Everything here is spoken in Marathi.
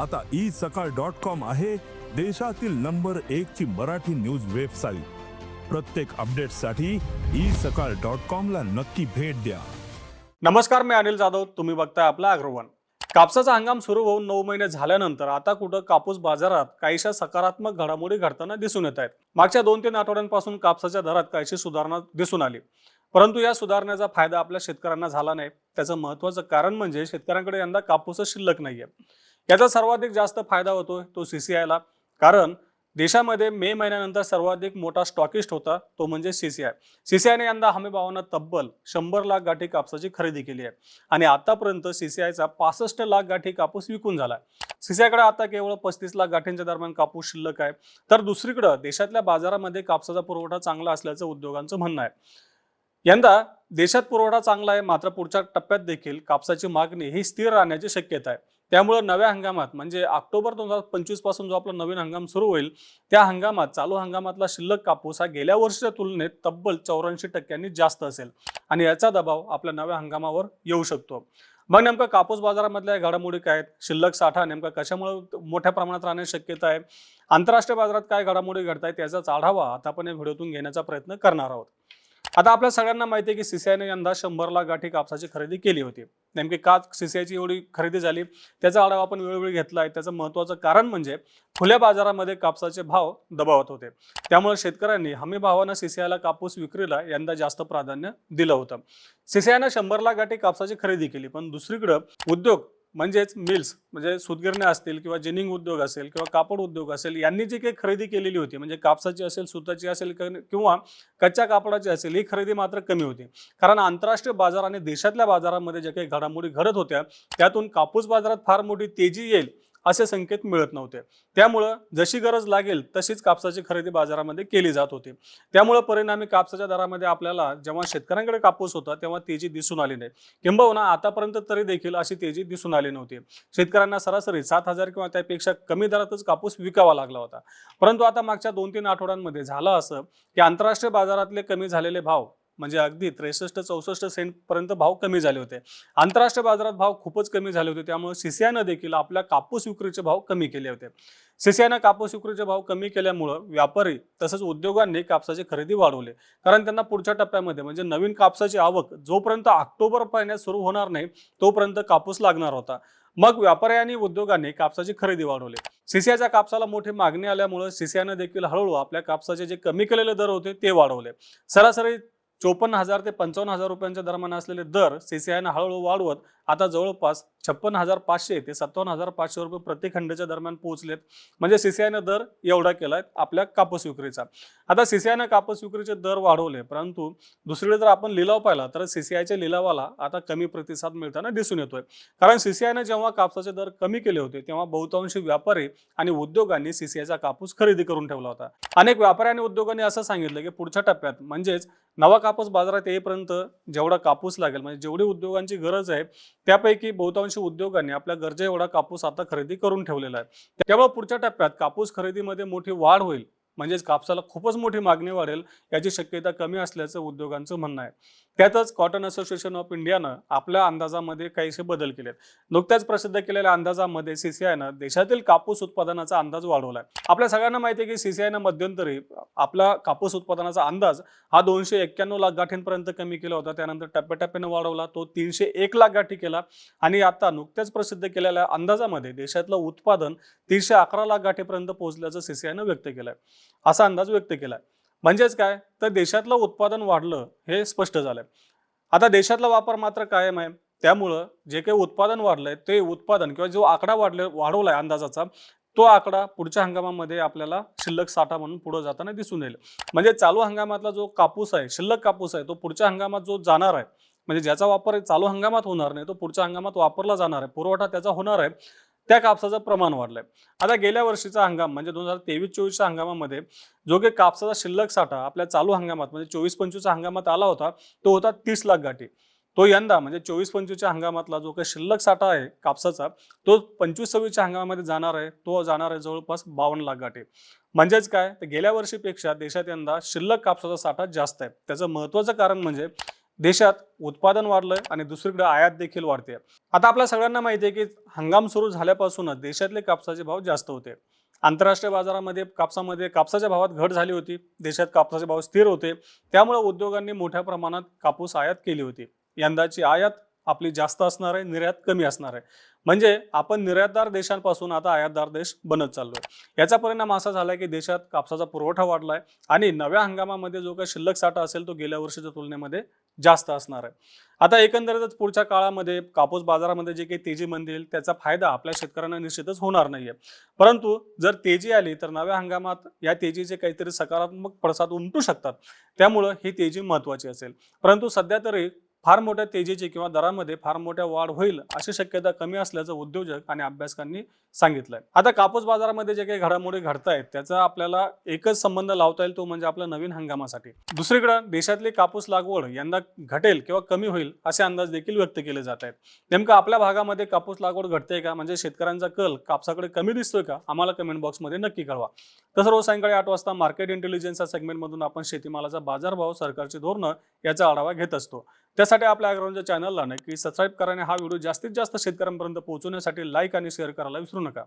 आता ई सकाळ डॉट कॉम आहे देशातील नंबर एक ची मराठी न्यूज वेबसाईट. प्रत्येक अपडेटसाठी ई सकाळ डॉट कॉम ला नक्की भेट द्या. नमस्कार मी अनिल जाधव. तुम्ही बघताय आपला अग्रवन. कापसाचा हंगाम सुरू होऊन नऊ महिने झाल्यानंतर आता कुठं कापूस बाजारात काहीशा सकारात्मक घडामोडी घडताना दिसून येत आहेत. मागच्या दोन तीन आठवड्यांपासून कापसाच्या दरात काहीशी सुधारणा दिसून आली. परंतु या सुधारण्याचा फायदा आपल्या शेतकऱ्यांना झाला नाही. त्याचं महत्वाचं कारण म्हणजे शेतकऱ्यांकडे यंदा कापूसच शिल्लक नाहीये. याचा सर्वाधिक जास्त फायदा होतोय तो सीसीआयला कारण देशामध्ये मे महिन्यानंतर सर्वाधिक मोठा स्टॉकिस्ट होता तो म्हणजे सीसीआय सीसीआयने यंदा हमीभावानं तब्बल शंभर लाख गाठी कापसाची खरेदी केली आहे. आणि आतापर्यंत सीसीआयचा पासष्ट लाख गाठी कापूस विकून झाला सीसीआयकडे आता केवळ पस्तीस लाख गाठींच्या दरम्यान कापूस शिल्लक आहे. तर दुसरीकडं देशातल्या बाजारामध्ये कापसाचा पुरवठा चांगला असल्याचं उद्योगांचं म्हणणं आहे. यंदा देशात पुरवठा चांगला आहे मात्र पुढच्या टप्प्यात देखील कापसाची मागणी ही स्थिर राहण्याची शक्यता आहे. त्यामुळे नव्या हंगामात म्हणजे ऑक्टोबर दोन हजार पंचवीसपासून जो आपला नवीन हंगाम सुरू होईल त्या हंगामात चालू हंगामातला शिल्लक कापूस हा गेल्या वर्षीच्या तुलनेत तब्बल चौऱ्याऐंशी टक्क्यांनी जास्त असेल आणि याचा दबाव आपल्या नव्या हंगामावर येऊ शकतो. मग नेमकं कापूस बाजारामधल्या घडामोडी काय आहेत? शिल्लक साठा नेमका कशामुळे मोठ्या प्रमाणात राहण्याची शक्यता आहे? आंतरराष्ट्रीय बाजारात काय घडामोडी घडत आहेत याचाच आढावा आता आपण या व्हिडिओतून घेण्याचा प्रयत्न करणार आहोत. आता आपल्या सगळ्यांना माहिती आहे की सीसीआयने यंदा शंभर लाख गाठी कापसाची खरेदी केली होती. नेमकी का सीसीआयची एवढी खरेदी झाली? त्याचा आढावा आपण वेळोवेळी घेतला आहे त्याचं महत्वाचं कारण म्हणजे खुल्या बाजारामध्ये कापसाचे भाव दबावत होते. त्यामुळे शेतकऱ्यांनी हमी भावानं सीसीआयला कापूस विक्रीला यंदा जास्त प्राधान्य दिलं होतं. सीसीआयनं शंभर लाख गाठी कापसाची खरेदी केली पण दुसरीकडं उद्योग म्हणजेच मिल्स म्हणजे सुतगिरण्या असतील किंवा जिनिंग उद्योग असेल किंवा कापड उद्योग असेल यांनी जी काही खरेदी केलेली होती म्हणजे कापसाची असेल सुताची असेल क- किंवा कच्च्या कापडाची असेल ही खरेदी मात्र कमी होती. कारण आंतरराष्ट्रीय बाजार आणि देशातल्या बाजारामध्ये ज्या काही घडामोडी घडत होत्या त्यातून कापूस बाजारात फार मोठी तेजी येईल असे संकेत मिळत नव्हते. त्यामुळं जशी गरज लागेल तशीच कापसाची खरेदी बाजारामध्ये केली जात होती. त्यामुळं परिणामी कापसाच्या दरामध्ये आपल्याला जेव्हा शेतकऱ्यांकडे कापूस होता तेव्हा तेजी दिसून आली नाही. किंबहुना आतापर्यंत तरी देखील अशी तेजी दिसून आली नव्हती. शेतकऱ्यांना सरासरी सात हजार किंवा त्यापेक्षा कमी दरातच कापूस विकावा लागला होता. परंतु आता मागच्या दोन तीन आठवड्यांमध्ये झालं असं की आंतरराष्ट्रीय बाजारातले कमी झालेले भाव म्हणजे अगदी त्रेसष्ट चौसष्ट सेंट पर्यंत भाव कमी झाले होते. आंतरराष्ट्रीय बाजारात भाव खूपच कमी झाले होते. त्यामुळे सीसीआयनं देखील आपल्या कापूस विक्रीचे भाव कमी केले होते. सीसीआयनं कापूस विक्रीचे भाव कमी केल्यामुळं व्यापारी तसंच उद्योगांनी कापसाची खरेदी वाढवली. कारण त्यांना पुढच्या टप्प्यामध्ये म्हणजे नवीन कापसाची आवक जोपर्यंत ऑक्टोबर महिन्यात सुरू होणार नाही तोपर्यंत कापूस लागणार होता. मग व्यापारी आणि उद्योगांनी कापसाची खरेदी वाढवली. सीसीआयच्या कापसाला मोठी मागणी आल्यामुळे सीसीआयनं देखील हळूहळू आपल्या कापसाचे जे कमी केलेले दर होते ते वाढवले. सरासरी चोपन्न हजार ते पंचावन्न हजार रुपयांच्या दरम्यान असलेले दर सीसीआयनं हळूहळू वाढवत आता जवळपास छप्पन हजार पाचशे ते सत्तावन्न हजार पाचशे रुपये प्रति खंडाच्या दरम्यान पोहोचलेत. म्हणजे सीसीआयनं दर एवढा केला आहे आपल्या कापूस विक्रीचा. आता सीसीआयनं कापूस विक्रीचे दर वाढवले परंतु दुसरीकडे जर आपण लिलाव पाहिला तर सीसीआयच्या लिलावाला आता कमी प्रतिसाद मिळताना दिसून येतोय. कारण सीसीआयनं जेव्हा कापसाचे दर कमी केले होते तेव्हा बहुतांशी व्यापारी आणि उद्योगांनी सीसीआयचा कापूस खरेदी करून ठेवला होता. अनेक व्यापारी आणि उद्योगांनी असं सांगितलं की पुढच्या टप्प्यात म्हणजेच नवा कापूस बाजारात येईपर्यंत जेवढा कापूस लागेल म्हणजे जेवढी उद्योगांची गरज आहे त्यापैकी बहुतांशी उद्योगांनी आपल्या गरजे एवढा कापूस आता खरेदी करून ठेवलेला आहे. त्यामुळे पुढच्या टप्प्यात कापूस खरेदीमध्ये मोठी वाढ होईल. म्हणजेच कापसाला खूपच मोठी मागणी वाढेल याची शक्यता कमी असल्याचं उद्योगांचं म्हणणं आहे. त्यातच कॉटन असोसिएशन ऑफ इंडियानं आपल्या अंदाजामध्ये काहीसे बदल केलेत. नुकत्याच प्रसिद्ध केलेल्या अंदाजामध्ये सीसीआयनं देशातील कापूस उत्पादनाचा अंदाज वाढवलाय. आपल्या सगळ्यांना माहिती आहे की सीसीआयनं मध्यंतरी आपला कापूस उत्पादनाचा अंदाज हा दोनशे एक्क्याण्णव लाख गाठींपर्यंत कमी केला होता. त्यानंतर टप्प्याटप्प्यानं वाढवला. तो तीनशे एक लाख गाठी केला. आणि आता नुकत्याच प्रसिद्ध केलेल्या अंदाजामध्ये देशातलं उत्पादन तीनशे अकरा लाख गाठीपर्यंत पोहोचल्याचं सीसीआयनं व्यक्त केलंय. असा अंदाज व्यक्त केलाय. म्हणजेच काय? तर देशातलं उत्पादन वाढलं हे स्पष्ट झालंय. आता देशातला वापर मात्र कायम आहे. त्यामुळं जे काही उत्पादन वाढलंय ते उत्पादन किंवा जो आकडा वाढले वाढवलाय अंदाजाचा तो आकडा पुढच्या हंगामामध्ये आपल्याला शिल्लक साठा म्हणून पुढे जाताना दिसून येईल. म्हणजे चालू हंगामातला जो कापूस आहे शिल्लक कापूस आहे तो पुढच्या हंगामात जो जाणार आहे म्हणजे ज्याचा वापर चालू हंगामात होणार नाही तो पुढच्या हंगामात वापरला जाणार आहे पुरवठा त्याचा होणार आहे त्या कापसाचं प्रमाण वाढलंय. आता गेल्या वर्षीचा हंगाम म्हणजे दोन हजार तेवीस चोवीसच्या हंगामामध्ये जो काही कापसाचा शिल्लक साठा आपल्या चालू हंगामात म्हणजे चोवीस पंचवीसच्या हंगामात आला होता तो होता तीस लाख गाठी. तो यंदा म्हणजे चोवीस पंचवीसच्या हंगामातला जो काही शिल्लक साठा आहे कापसाचा तो पंचवीस सव्वीसच्या हंगामामध्ये जाणार आहे. तो जाणार आहे जवळपास बावन्न लाख गाठी. म्हणजेच काय? तर गेल्या वर्षीपेक्षा देशात यंदा शिल्लक कापसाचा साठा जास्त आहे. त्याचं महत्वाचं कारण म्हणजे देशात उत्पादन वाढलंय आणि दुसरीकडे आयात देखील वाढते. आता आपल्या सगळ्यांना माहिती आहे की हंगाम सुरू झाल्यापासूनच देशातले कापसाचे भाव जास्त होते. आंतरराष्ट्रीय बाजारामध्ये कापसामध्ये कापसाच्या भावात घट झाली होती. देशात कापसाचे भाव स्थिर होते. त्यामुळे उद्योगांनी मोठ्या प्रमाणात कापूस आयात केली होती. यंदाची आयात आपली जास्त असणार आहे निर्यात कमी असणार आहे. म्हणजे आपण निर्यातदार देशांपासून आता आयातदार देश बनत चाललोय याचा परिणाम असा झाला की देशात कापसाचा पुरवठा वाढलाय आणि नव्या हंगामामध्ये जो काही शिल्लक साठा असेल तो गेल्या वर्षीच्या तुलनेमध्ये जास्त असणार आहे. आता एकंदरीतच पुढच्या काळामध्ये कापूस बाजारामध्ये जे काही तेजी मंदी येईल त्याचा फायदा आपल्या शेतकऱ्यांना निश्चितच होणार नाहीये. परंतु जर तेजी आली तर नव्या हंगामात या तेजीचे काहीतरी सकारात्मक पडसाद उमटू शकतात. त्यामुळं ही तेजी महत्वाची असेल. परंतु सध्या तरी फार मोठ्या तेजीची किंवा दरामध्ये फार मोठ्या वाढ होईल अशी शक्यता कमी असल्याचं उद्योजक आणि अभ्यासकांनी सांगितलंय. आता कापूस बाजारामध्ये जे काही घडामोडी घडतायत त्याचा आपल्याला एकच संबंध लावता येईल तो म्हणजे आपल्या नवीन हंगामासाठी. दुसरीकडे देशातली कापूस लागवड यंदा घटेल किंवा कमी होईल असे अंदाज देखील व्यक्त केले जात आहेत. नेमकं आपल्या भागामध्ये कापूस लागवड घडते का? म्हणजे शेतकऱ्यांचा कल कापसाकडे कमी दिसतोय का? आम्हाला कमेंट बॉक्समध्ये नक्की कळवा. तसं रोज सायंकाळी आठ वाजता मार्केट इंटेलिजन्स या सेगमेंटमधून आपण शेतीमालाचा बाजारभाव सरकारची धोरणं याचा आढावा घेत असतो. त्यासाठी आपल्या अग्रवांच्या चॅनलला नक्की सबस्क्राईब करा आणि हा व्हिडिओ जास्तीत जास्त शेतकऱ्यांपर्यंत पोहोचवण्यासाठी लाईक आणि शेअर करायला विसरू नका.